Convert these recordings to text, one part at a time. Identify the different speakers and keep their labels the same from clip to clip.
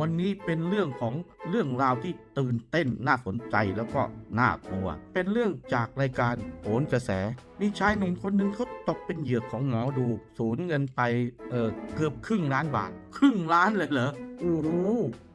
Speaker 1: วันนี้เป็นเรื่องของเรื่องราวที่ตื่นเต้นน่าสนใจแล้วก็น่ากลัว เป็นเรื่องจากรายการโหนกระแส มีชายหนุ่มคนหนึ่งเขาตกเป็นเหยื่อของหมอดู สูญเงินไปเออเกือบครึ่งล้านบาท ครึ่งล้านเลยเหรอ โอ้โห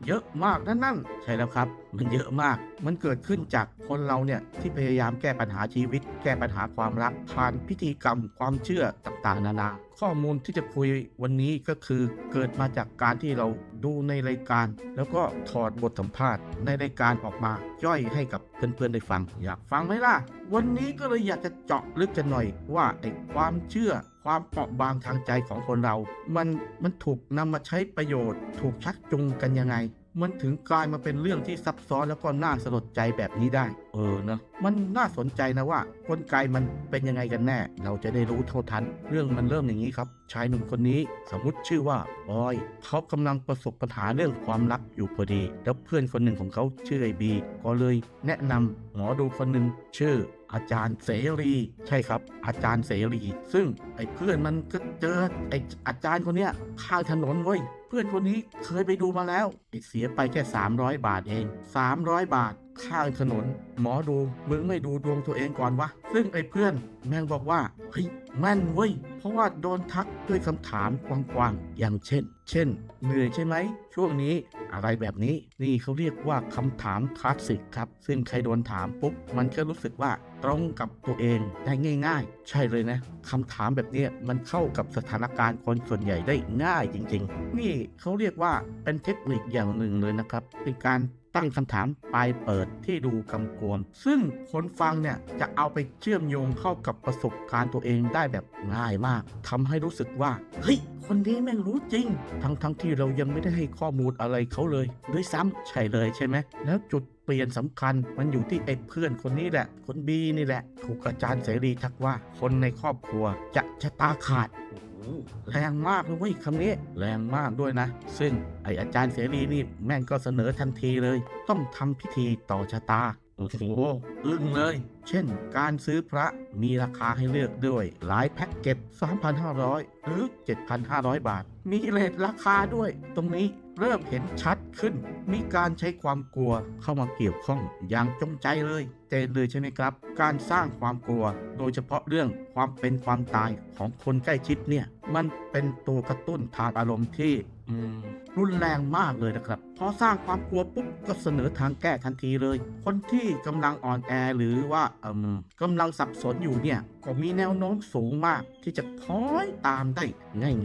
Speaker 1: เยอะมากนั่นนั่นใช่แล้วครับ มันเยอะมาก มันเกิดขึ้นจากคนเราเนี่ยที่พยายามแก้ปัญหาชีวิต แก้ปัญหาความรักผ่านพิธีกรรม ความเชื่อต่างๆ นานา ข้อมูลที่จะคุยวันนี้ก็คือเกิดมาจากการที่เราดูในรายการ แล้วก็ถอดบทสัมภาษณ์ ในรายการออกมาย่อยให้กับเพื่อนๆได้ฟังอยากฟังไหมล่ะ วันนี้ก็เลยอยากจะเจาะลึกกันหน่อยว่าไอ้ความเชื่อ ความเปราะบางทางใจของคนเรา มันมันถูกนำมาใช้ประโยชน์ ถูกชักจูงกันยังไง มันถึงกลายมาเป็นเรื่องที่ซับซ้อนแล้วก็น่าสลดใจแบบนี้ได้ เออเนอะมันน่าสนใจนะว่ากลไกมันเป็นยังไงกันแน่ เราจะได้รู้เท่าทัน เรื่องมันเริ่มอย่างนี้ครับ ชายหนุ่มคนนี้สมมติชื่อว่าบอย เขากำลังประสบปัญหาเรื่องความรักอยู่พอดี แล้วเพื่อนคนหนึ่งของเขาชื่อไอบี ก็เลยแนะนำหมอดูคนหนึ่งชื่อ อาจารย์เสรีใช่ครับ อาจารย์เสรี ซึ่งไอ้เพื่อนมันก็เจอไอ้อาจารย์คนเนี้ยข้างถนนเว้ยเพื่อนคนนี้เคยไปดูมาแล้วไอ้เสียไปแค่ 300 บาทเอง 300 บาท ข้างถนน หมอดูมึงไม่ดูดวงตัวเองก่อนวะ ซึ่งไอ้เพื่อนแม่งบอกว่าเฮ้ยแม่นเว้ย เพราะว่าโดนทักด้วยคำถามกว้างๆ อย่างเช่น เช่น เหนื่อยใช่ไหม ช่วงนี้อะไรแบบนี้ นี่เขาเรียกว่าคำถามคลาสสิกครับ ซึ่งใครโดนถามปุ๊บ มันก็รู้สึกว่าตรงกับตัวเองได้ง่าย ๆ ใช่เลยนะคำถามแบบนี้มันเข้ากับสถานการณ์คนส่วนใหญ่ได้ง่ายจริง ๆ นี่เขาเรียกว่าเป็นเทคนิคอย่างหนึ่งเลยนะครับเป็นการตั้งคำถามปลายเปิดที่ดูกำกวม ซึ่งคนฟังเนี่ยจะเอาไปเชื่อมโยงเข้ากับประสบการณ์ตัวเองได้แบบง่ายมากทำให้รู้สึกว่า เฮ้ย คนนี้แม่งรู้จริง ทั้งทั้งที่เรายังไม่ได้ให้ข้อมูลอะไรเขาเลยด้วยซ้ำใช่เลยใช่ไหม แล้วจุดเปลี่ยนสำคัญมันอยู่ที่ไอ้เพื่อนคนนี้แหละ คนบีนี่แหละ ถูกอาจารย์เสรีทักว่าคนในครอบครัวจะชะตาขาด แรงมากเลยเว้ยคำนี้ แรงมากด้วยนะ ซึ่งไออาจารย์เสรีนี่แม่งก็เสนอทันทีเลย ต้องทำพิธีต่อชะตา โอ้โหอึ้งเลยเช่น การซื้อพระมีราคาให้เลือกด้วย หลายแพ็กเกจ3,500 หรือ 7,500 บาท มีเลทราคาด้วย ตรงนี้เริ่มเห็นชัดขึ้น มีการใช้ความกลัวเข้ามาเกี่ยวข้องอย่างจงใจเลยเจนเลยใช่ไหมครับ การสร้างความกลัว โดยเฉพาะเรื่องความเป็นความตายของคนใกล้ชิดเนี่ย มันเป็นตัวกระตุ้นทางอารมณ์ที่รุนแรงมากเลยนะครับ พอสร้างความกลัวปุ๊บก็เสนอทางแก้ทันทีเลย คนที่กำลังอ่อนแอหรือว่ากำลังสับสนอยู่เนี่ยก็มีแนวโน้มสูงมากที่จะคล้อยตามได้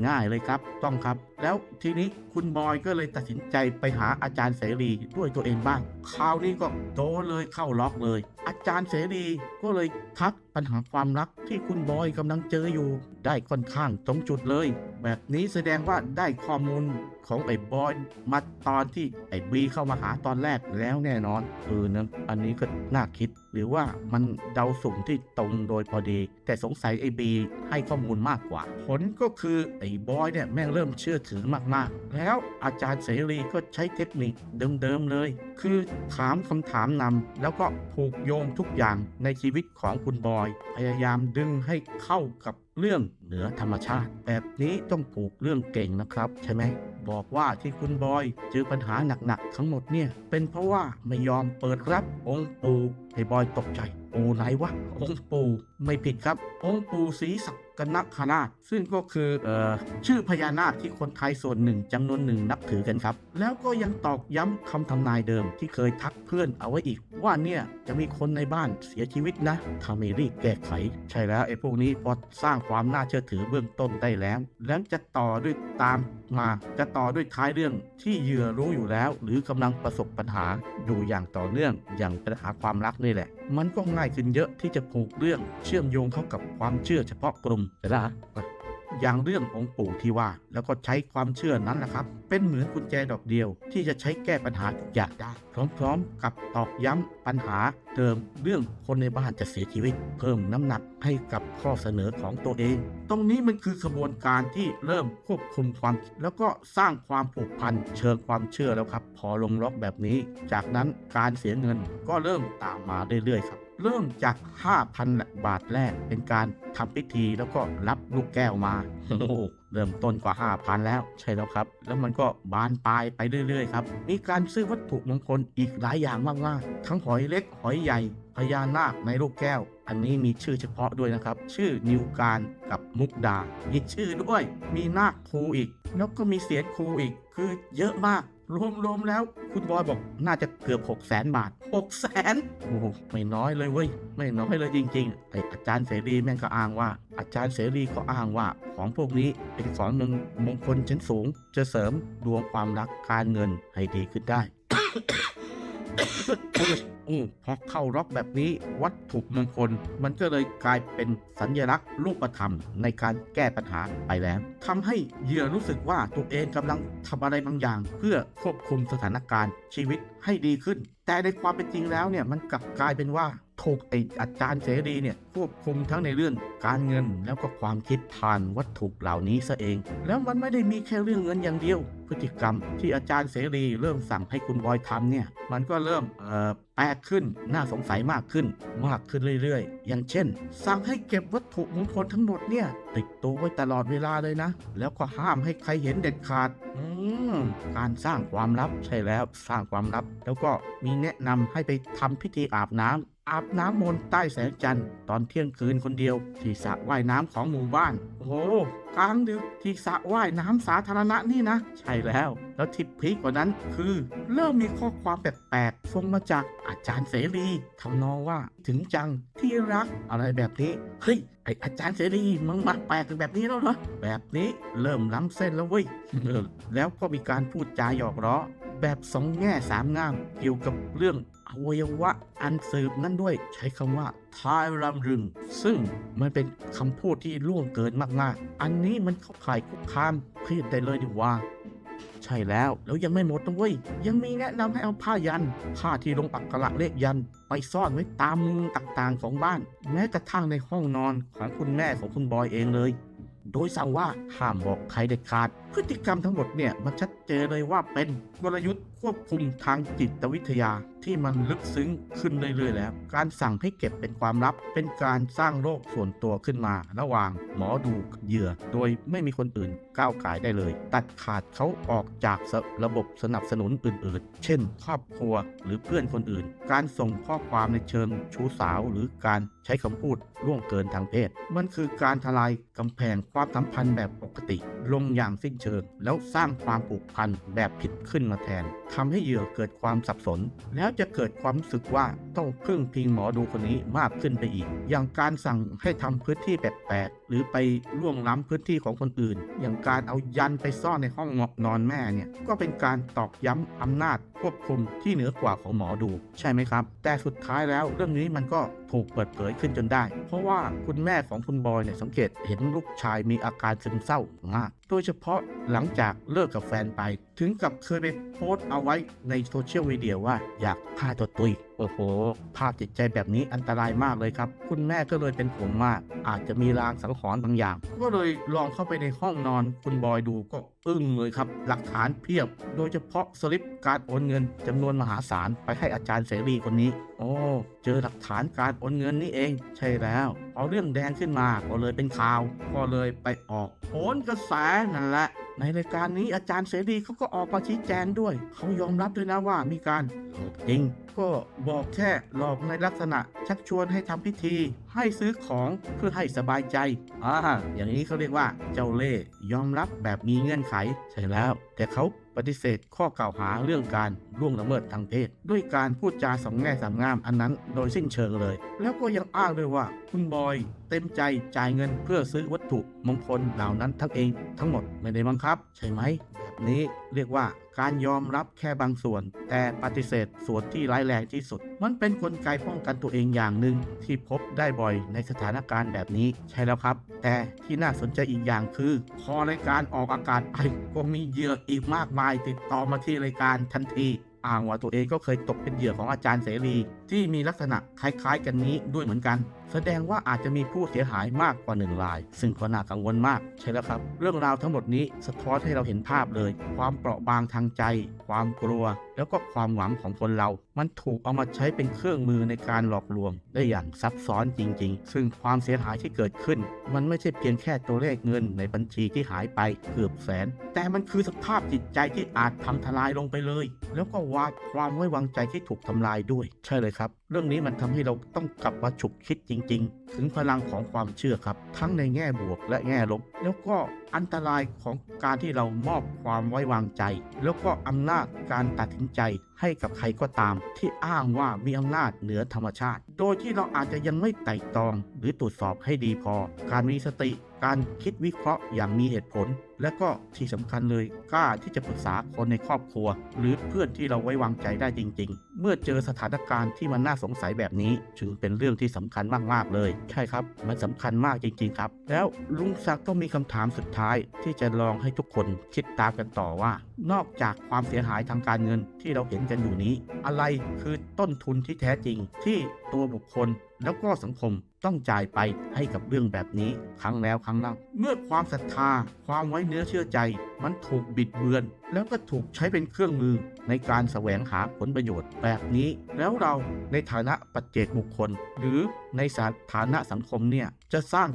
Speaker 1: ง่าย ๆเลยครับ ต้องครับ แล้วทีนี้คุณบอยก็เลยตัดสินใจไปหาอาจารย์เสรีด้วยตัวเองบ้างคราวนี้ก็โดนเลยเข้าล็อกเลย อาจารย์เสรีก็เลยทัก ปัญหาความรักที่คุณบอยกำลังเจออยู่ ได้ค่อนข้างตรงจุดเลย แบบนี้แสดงว่าได้ข้อมูลของไอ้บอยมาตอนที่ไอ้บีเข้ามาหาตอนแรกแล้วแน่นอนเออนะอันนี้ก็น่าคิด หรือว่ามันเดาสุ่มที่ตรงโดยพอดี แต่สงสัยไอ้บีให้ข้อมูลมากกว่า ผลก็คือไอ้บอยเนี่ยแม่งเริ่มเชื่อถือมากๆ แล้วอาจารย์เสรีก็ใช้เทคนิคเดิมๆเลย คือถามคำถามนำแล้วก็ผูกโยงทุกอย่างในชีวิตของคุณบอยพยายามดึงให้เข้ากับเรื่องเหนือธรรมชาติ แบบนี้ต้องปลูกเรื่องเก่งนะครับ ใช่ไหมบอกว่าที่คุณบอยเจอปัญหาหนักๆทั้งหมดเนี่ย เป็นเพราะว่าไม่ยอมเปิดรับองค์ปู่ให้บอยตกใจ ปู่ไหนวะ องค์ปู่ไม่ผิดครับ องค์ปู่ศรีสัก กนคราชซึ่งก็คือเอ่อชื่อพญานาคที่คนไทยส่วนหนึ่งจำนวนหนึ่งนับถือกันครับ แล้วก็ยังตอกย้ำคำทำนายเดิมที่เคยทักเพื่อนเอาไว้อีก ว่าเนี่ยจะมีคนในบ้านเสียชีวิตนะถ้าไม่รีบแก้ไข ใช่แล้วไอ้พวกนี้พอสร้างความน่าเชื่อถือเบื้องต้นได้แล้ว แล้วจะต่อด้วยตามมาจะต่อด้วยท้ายเรื่องที่เหยื่อรู้อยู่แล้ว หรือกำลังประสบปัญหาอยู่อย่างต่อเนื่องอย่างปัญหาความรักนี่แหละ มันก็ง่ายขึ้นเยอะที่จะผูกเรื่องเชื่อมโยงเข้ากับความเชื่อเฉพาะกลุ่มแต่ละ อย่างเรื่ององค์ปู่ที่ว่า แล้วก็ใช้ความเชื่อนั้นนะครับ เป็นเหมือนกุญแจดอกเดียว ที่จะใช้แก้ปัญหาทุกอย่างได้ พร้อมๆ กับตอกย้ำปัญหาเดิมเรื่องคนในบ้านจะเสียชีวิต เพิ่มน้ำหนักให้กับข้อเสนอของตัวเอง ตรงนี้มันคือขบวนการที่เริ่มควบคุมความแล้วก็สร้างความผูกพันเชิงความเชื่อแล้วครับ พอลงล็อกแบบนี้ จากนั้นการเสียเงินก็เริ่มตามมาเรื่อยๆครับ เริ่มจาก 5,000 บาทแรกเป็นการทำพิธีแล้วก็รับลูกแก้วมาโอ้เริ่มต้นกว่า 5,000 แล้วใช่แล้วครับ แล้วมันก็บานปลายไปเรื่อยๆครับ มีการซื้อวัตถุมงคลอีกหลายอย่างมากๆทั้งหอยเล็กหอยใหญ่ พญานาคในลูกแก้ว อันนี้มีชื่อเฉพาะด้วยนะครับ ชื่อนิวการกับมุกดา มีชื่อด้วย มีนาคครูอีก แล้วก็มีเสียนครูอีก คือเยอะมาก รวมๆแล้ว คุณบอยบอกน่าจะเกือบ6 0 0 0 0 0บาท6 0 0 0 0 0โอ้ไม่น้อยเลยเว้ย ไม่น้อยเลยจริงๆไออาจารย์เสรีแม่งก็อ้างว่า อาจารย์เสรีก็อ้างว่า ของพวกนี้เป็นของหนึ่งมงคลชั้นสูง จะเสริมดวงความรักการเงินให้ดีขึ้นได้ อืมพอเข้าร็อกแบบนี้วัตถุมงคล มันก็เลยกลายเป็นสัญลักษณ์รูปธรรมในการแก้ปัญหาไปแล้วทำให้เหยื่อรู้สึกว่าตัวเองกำลังทำอะไรบางอย่าง เพื่อควบคุมสถานการณ์ชีวิตให้ดีขึ้น แต่ในความเป็นจริงแล้วเนี่ยมันกลับกลายเป็นว่า ถูกไออาจารย์เสรีเนี่ยควบคุมทั้งในเรื่องการเงินแล้วก็ความคิดผ่านวัตถุเหล่านี้ซะเอง แล้วมันไม่ได้มีแค่เรื่องเงินอย่างเดียว พฤติกรรมที่อาจารย์เสรีเริ่มสั่งให้คุณบอยทำเนี่ย มันก็เริ่มแปลกขึ้นน่าสงสัยมากขึ้น มากขึ้นเรื่อยๆ อย่างเช่น สั่งให้เก็บวัตถุมงคลทั้งหมดเนี่ยติดตัวไว้ตลอดเวลาเลยนะ แล้วก็ห้ามให้ใครเห็นเด็ดขาดการสร้างความลับใช่แล้วสร้างความลับ แล้วก็มีแนะนำให้ไปทำพิธีอาบน้ำ อาบน้ำมนต์ใต้แสงจันทร์ตอนเที่ยงคืนคนเดียว ที่สระว่ายน้ำของหมู่บ้าน โอ้โหกลางดึกที่สระว่ายน้ำสาธารณะนี่นะ ใช่แล้ว แล้วที่พีกว่านั้นคือ เริ่มมีข้อความแปลกๆส่งมาจากอาจารย์เสรีทำนองว่าถึงจังที่รักอะไรแบบนี้ เฮ้ยไออาจารย์เสรีมึงมาแปลกแบบนี้แล้วเหรอแบบนี้เริ่มล้ำเส้นแล้วเว้ยแล้วก็มีการพูดจาหยอกล้อ แบบสองแง่สามงาม เกี่ยวกับเรื่องอวัยวะอันสืบนั้นด้วย ใช้คำว่าทายรำรึง ซึ่งมันเป็นคำพูดที่ล่วงเกินมากๆ อันนี้มันเข้าข่ายคุกคามเพศได้เลยดีว่าใช่แล้ว แล้วยังไม่หมดนะเว้ยยังมีแนะนำให้เอาผ้ายัน ผ้าที่ลงอักขระเลขยัน ไปซ่อนไว้ตามมุมต่างๆของบ้าน แม้กระทั่งในห้องนอนของคุณแม่ของคุณบอยเองเลย โดยสั่งว่าห้ามบอกใครเด็ดขาด พฤติกรรมทั้งหมดเนี่ยมันชัดเจนเลยว่าเป็นกลยุทธ์ควบคุมทางจิตวิทยาที่มันลึกซึ้งขึ้นเรื่อยๆแล้ว การสั่งให้เก็บเป็นความลับ เป็นการสร้างโลกส่วนตัวขึ้นมา ระหว่างหมอดูเหยื่อ โดยไม่มีคนอื่นก้าวไก่ายได้เลย ตัดขาดเขาออกจากระบบสนับสนุนอื่นๆ เช่น ครอบครัวหรือเพื่อนคนอื่น การส่งข้อความในเชิงชู้สาว หรือการใช้คำพูดล่วงเกินทางเพศ มันคือการทลายกำแพงความสัมพันธ์แบบปกติ ลงอย่างสิ้นเชิง แล้วสร้างความผูกพันแบบผิดขึ้นมาแทนทำให้เหยื่อเกิดความสับสน แล้วจะเกิดความรู้สึกว่าต้องพึ่งพิงหมอดูคนนี้มากขึ้นไปอีก อย่างการสั่งให้ทำพื้นที่แปลกๆหรือไปล่วงล้ำพื้นที่ของคนอื่น อย่างการเอายันไปซ่อนในห้องนอนแม่เนี่ยก็เป็นการตอกย้ำอำนาจควบคุมที่เหนือกว่าของหมอดู ใช่ไหมครับ แต่สุดท้ายแล้วเรื่องนี้มันก็ ถูกเปิดเผยขึ้นจนได้ เพราะว่าคุณแม่ของคุณบอยเนี่ยสังเกตเห็นลูกชายมีอาการซึมเศร้ามาก โดยเฉพาะหลังจากเลิกกับแฟนไป ถึงกับเคยไปโพสต์เอาไว้ในโซเชียลมีเดียว่าอยากฆ่าตัวตุยโอ้โห ภาพจิตใจแบบนี้อันตรายมากเลยครับ คุณแม่ก็เลยเป็นห่วงมาก อาจจะมีลางสังหรณ์บางอย่าง ก็เลยลองเข้าไปในห้องนอน คุณบอยดูก็อึ้งเลยครับ หลักฐานเพียบ โดยเฉพาะสลิป การโอนเงินจำนวนมหาศาลไปให้อาจารย์เสรีคนนี้ โอ้ เจอหลักฐานการโอนเงินนี่เอง ใช่แล้ว เอาเรื่องแดงขึ้นมาก็เลยเป็นข่าว ก็เลยไปออกโหนกระแสนั่นแหละ ในรายการนี้อาจารย์เสรีเขาก็ออกมาชี้แจงด้วย เขายอมรับด้วยนะว่ามีการหลอกจริง ก็บอกแค่หลอกในลักษณะ ชักชวนให้ทำพิธี ให้ซื้อของเพื่อให้สบายใจอ่าอย่างนี้เขาเรียกว่าเจ้าเล่ห์ยอมรับแบบมีเงื่อนไขใช่แล้ว แต่เขาปฏิเสธข้อกล่าวหาเรื่องการล่วงละเมิดทางเพศ ด้วยการพูดจาสองแง่สามงามอันนั้นโดยสิ้นเชิงเลย แล้วก็ยังอ้างด้วยว่า คุณบอย เต็มใจจ่ายเงินเพื่อซื้อวัตถุมงคลเหล่านั้นทั้งเองทั้งหมดไม่ได้บังคับ ใช่ไหม แบบนี้เรียกว่าการยอมรับแค่บางส่วน แต่ปฏิเสธส่วนที่ร้ายแรงที่สุด มันเป็นนกลไกป้องกันตัวเองอย่างหนึ่งที่พบได้บ่อยในสถานการณ์แบบนี้ใช่แล้วครับ แต่ที่น่าสนใจอีกอย่างคือ พอรายการออกอากาศไปก็มีเหยื่ออีกมากมาย ติดต่อมาที่รายการทันทีอ้างว่าตัวเองก็เคยตกเป็นเหยื่อของอาจารย์เสรี ที่มีลักษณะคล้ายๆ กันนี้ด้วยเหมือนกันแสดงว่าอาจจะมีผู้เสียหายมากกว่าหนึ่งราย ซึ่งก็น่ากังวลมาก ใช่แล้วครับ เรื่องราวทั้งหมดนี้สะท้อนให้เราเห็นภาพเลย ความเปราะบางทางใจ ความกลัว แล้วก็ความหวังของคนเรา มันถูกเอามาใช้เป็นเครื่องมือในการหลอกลวง ได้อย่างซับซ้อนจริง ๆ ซึ่งความเสียหายที่เกิดขึ้น มันไม่ใช่เพียงแค่ตัวเลขเงินในบัญชีที่หายไปเกือบแสน แต่มันคือสภาพจิตใจที่อาจทำทลายลงไปเลย แล้วก็วาดความไว้วางใจที่ถูกทำลายด้วย ใช่เลยครับ เรื่องนี้มันทำให้เราต้องกลับมาฉุกคิดจริง ๆ ถึงพลังของความเชื่อครับ ทั้งในแง่บวกและแง่ลบ แล้วก็อันตรายของการที่เรามอบความไว้วางใจ แล้วก็อำนาจการตัดสินใจให้กับใครก็ตาม ที่อ้างว่ามีอำนาจเหนือธรรมชาติ โดยที่เราอาจจะยังไม่ไต่ตรอง หรือตรวจสอบให้ดีพอ การมีสติ การคิดวิเคราะห์อย่างมีเหตุผล และก็ที่สำคัญเลยกล้าที่จะปรึกษาคนในครอบครัว หรือเพื่อนที่เราไว้วางใจได้จริง ๆ เมื่อเจอสถานการณ์ที่มันน่าสงสัยแบบนี้จึงเป็นเรื่องที่สำคัญมากๆเลย ใช่ครับ มันสำคัญมากจริง ๆ ครับ แล้วลุงศักดิ์ก็มีคำถามสุดท้าย ที่จะลองให้ทุกคนคิดตามกันต่อว่า นอกจากความเสียหายทางการเงิน ที่เราเห็นกันอยู่นี้ อะไรคือต้นทุนที่แท้จริงที่ตัวบุคคล แล้วก็สังคมต้องจ่ายไปให้กับเรื่องแบบนี้ครั้งแล้วครั้งเล่า เมื่อความศรัทธา ความไว้เนื้อเชื่อใจ มันถูกบิดเบือน แล้วก็ถูกใช้เป็นเครื่องมือในการแสวงหาผลประโยชน์แบบนี้ แล้วเราในฐานะปัจเจกบุคคล หรือในสถานะสังคมเนี่ยจะสร้าง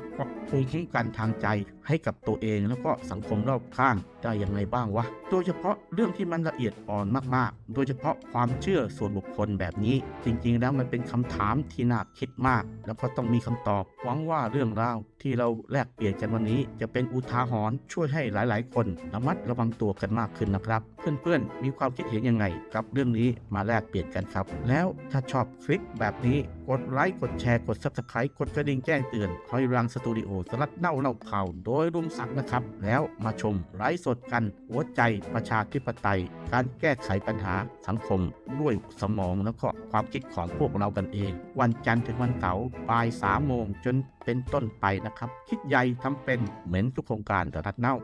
Speaker 1: ภูมิคุ้มกันทางใจให้กับตัวเองแล้วก็สังคมรอบข้างได้ยังไงบ้างวะ โดยเฉพาะเรื่องที่มันละเอียดอ่อนมากๆ โดยเฉพาะความเชื่อส่วนบุคคลแบบนี้ จริงๆ แล้วมันเป็นคำถามที่น่าคิดมาก แล้วก็ต้องมีคำตอบ หวังว่าเรื่องราวที่เราแลกเปลี่ยนกันวันนี้ จะเป็นอุทาหรณ์ช่วยให้หลาย ๆ คนระมัดระวังตัวกันมากขึ้นนะครับ เพื่อน ๆ มีความคิดเห็นยังไงกับเรื่องนี้มาแลกเปลี่ยนกันครับ แล้วถ้าชอบคลิปแบบนี้ กดไลค์กดแชร์กด subscribe กดกระดิ่งแจ้งเตือนคอยรังสตูดิโอสลัดเน่าเล่าข่าวโดยรุมสักดิ์นะครับ แล้วมาชมไลฟ์สดกัน หัวใจประชาธิปไตย การแก้ไขปัญหาสังคมด้วยสมองแล้วก็ความคิดของพวกเรากันเอง วันจันทร์ถึงวันเสาร์บ่ายสามโมงจนเป็นต้นไปนะครับ คิดใหญ่ทำเป็นเหมือนทุกโครงการแต่รัดเน่า